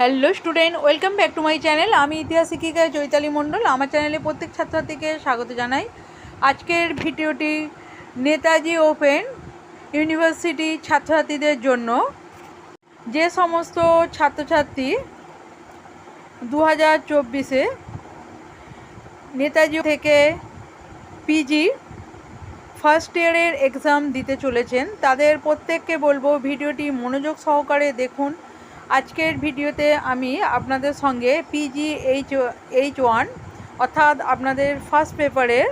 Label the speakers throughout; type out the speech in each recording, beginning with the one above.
Speaker 1: Hello student welcome back to my channel আমি ইতিহাস শিক্ষিকা চৈতালি মণ্ডল। আমার চ্যানেলে প্রত্যেক ছাত্রছাত্রীকে স্বাগত জানাই। আজকের ভিডিওটি নেতাজি ওপেন ইউনিভার্সিটি ছাত্রছাত্রীদের জন্য। যে সমস্ত ছাত্রছাত্রী দু হাজার চব্বিশে নেতাজি থেকে পিজি ফার্স্ট ইয়ারের এক্সাম দিতে চলেছেন, তাদের প্রত্যেককে বলব ভিডিওটি মনোযোগ সহকারে দেখুন। আজকের ভিডিওতে আমি আপনাদের সঙ্গে পিজি এইচ এইচ ওয়ান অর্থাৎ আপনাদের ফার্স্ট পেপারের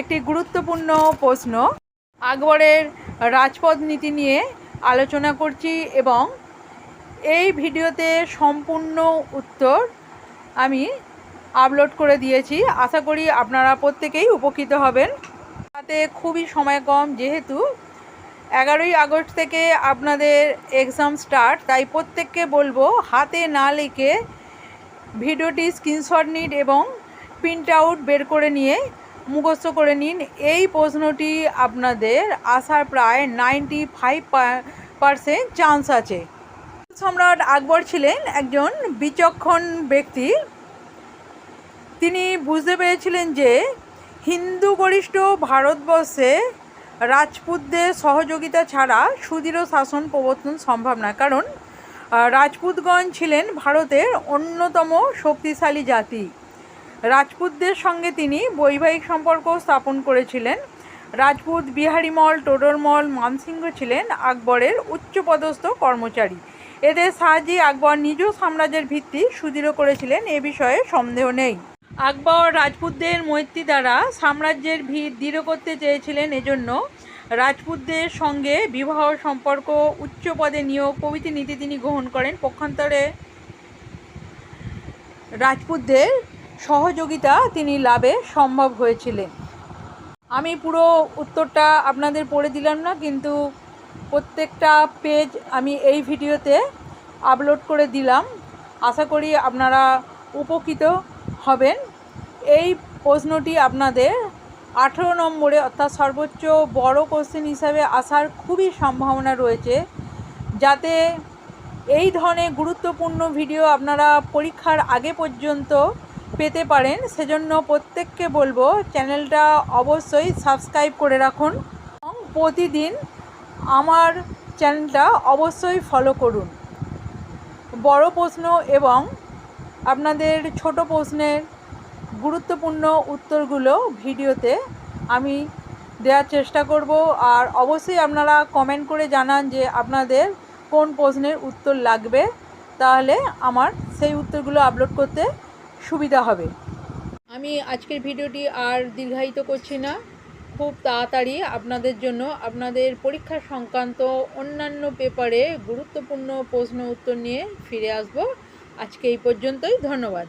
Speaker 1: একটি গুরুত্বপূর্ণ প্রশ্ন। আকবরের রাজপথ নীতি নিয়ে আলোচনা করছি এবং এই ভিডিওতে সম্পূর্ণ উত্তর আমি আপলোড করে দিয়েছি। আশা করি আপনারা প্রত্যেকেই উপকৃত হবেন। তাতে খুবই সময় কম, যেহেতু এগারোই আগস্ট থেকে আপনাদের এক্সাম স্টার্ট তাই প্রত্যেককে বলব হাতে না লিখে ভিডিওটি স্ক্রিনশট নিন এবং প্রিন্ট আউট বের করে নিয়ে মুখস্থ করে নিন। এই প্রশ্নটি আপনাদের আসার প্রায় নাইনটি ফাইভ পারসেন্ট চান্স আছে। সম্রাট আকবর ছিলেন একজন বিচক্ষণ ব্যক্তি। তিনি বুঝতে পেরেছিলেন যে হিন্দু গরিষ্ঠ ভারতবর্ষে রাজপুতদের সহযোগিতা ছাড়া সুদৃঢ় শাসন প্রবর্তন সম্ভব নয়। কারণ রাজপুতগণ ছিলেন ভারতের অন্যতম শক্তিশালী জাতি। রাজপুতদের সঙ্গে তিনি বৈবাহিক সম্পর্ক স্থাপন করেছিলেন। রাজপুত বিহারীমল, টোডরমল, মানসিংহ ছিলেন আকবরের উচ্চপদস্থ কর্মচারী। এদের সাহায্যে আকবর নিজ সাম্রাজ্যের ভিত্তি সুদৃঢ় করেছিলেন, এ বিষয়ে সন্দেহ নেই। আকবর রাজপুতদের মৈত্রী দ্বারা সাম্রাজ্যের ভিত দৃঢ় করতে চেয়েছিলেন এজন্য রাজপুতদের সঙ্গে বিবাহ সম্পর্ক উচ্চ পদে নিয়োগ প্রভৃতি নীতি তিনি গ্রহণ করেন। পক্ষান্তরে রাজপুতদের সহযোগিতা তিনি লাভে সম্ভব হয়েছিলেন। আমি পুরো উত্তরটা আপনাদের পড়ে দিলাম না, কিন্তু প্রত্যেকটা পেজ আমি এই ভিডিওতে আপলোড করে দিলাম। আশা করি আপনারা উপকৃত হবেন। এই প্রশ্নটি আপনাদের আঠেরো নম্বরে অর্থাৎ সর্বোচ্চ বড় কোশ্চেন হিসাবে আসার খুবই সম্ভাবনা রয়েছে। যাতে এই ধরনের গুরুত্বপূর্ণ ভিডিও আপনারা পরীক্ষার আগে পর্যন্ত পেতে পারেন, সেজন্য প্রত্যেককে বলব চ্যানেলটা অবশ্যই সাবস্ক্রাইব করে রাখুন এবং প্রতিদিন আমার চ্যানেলটা অবশ্যই ফলো করুন। বড় প্রশ্ন এবং আপনাদের ছোট প্রশ্নের গুরুত্বপূর্ণ উত্তরগুলো ভিডিওতে আমি দেওয়ার চেষ্টা করব। আর অবশ্যই আপনারা কমেন্ট করে জানান যে আপনাদের কোন প্রশ্নের উত্তর লাগবে। তাহলে আমার সেই উত্তরগুলো আপলোড করতে সুবিধা হবে। আমি আজকের ভিডিওটি আর দীর্ঘায়িত করছি না। খুব তাড়াতাড়ি আপনাদের জন্য আপনাদের পরীক্ষা সংক্রান্ত অন্যান্য পেপারে গুরুত্বপূর্ণ প্রশ্ন উত্তর নিয়ে ফিরে আসব। আজকে এই পর্যন্তই, ধন্যবাদ।